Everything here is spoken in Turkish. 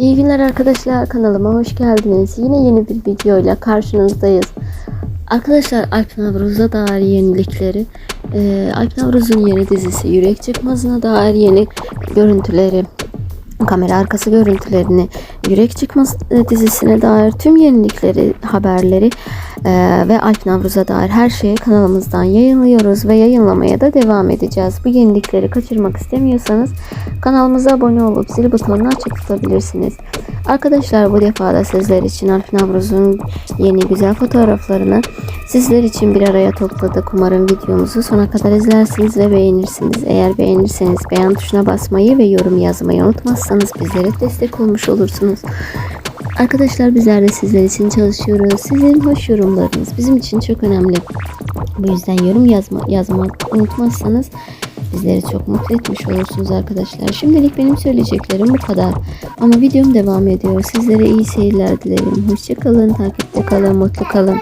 İyi günler arkadaşlar kanalıma hoş geldiniz. Yine yeni bir videoyla karşınızdayız. Arkadaşlar Alp Navruz'a dair yenilikleri, e, Alp Navruz'un yeni dizisi Yürek Çıkmazına dair yeni görüntüleri, kamera arkası görüntülerini, Yürek Çıkmaz dizisine dair tüm yenilikleri, haberleri e, ve Alp Navruz'a dair her şeyi kanalımızdan yayınlıyoruz ve yayınlamaya da devam edeceğiz. Bu yenilikleri kaçırmak istemiyorsanız kanalımıza abone olup zil butonunu açık tutabilirsiniz. Arkadaşlar bu defa da sizler için Alp Navruz'un yeni güzel fotoğraflarını sizler için bir araya topladık. Umarım videomuzu sona kadar izlersiniz ve beğenirsiniz. Eğer beğenirseniz beğen tuşuna basmayı ve yorum yazmayı unutmazsanız bizlere destek olmuş olursunuz. Arkadaşlar bizler de sizler için çalışıyoruz. Sizin hoş yorumlarınız bizim için çok önemli. Bu yüzden yorum yazma, yazmak unutmazsanız bizleri çok mutlu etmiş olursunuz arkadaşlar. Şimdilik benim söyleyeceklerim bu kadar. Ama videom devam ediyor. Sizlere iyi seyirler dilerim. Hoşçakalın, takipte kalın, mutlu kalın.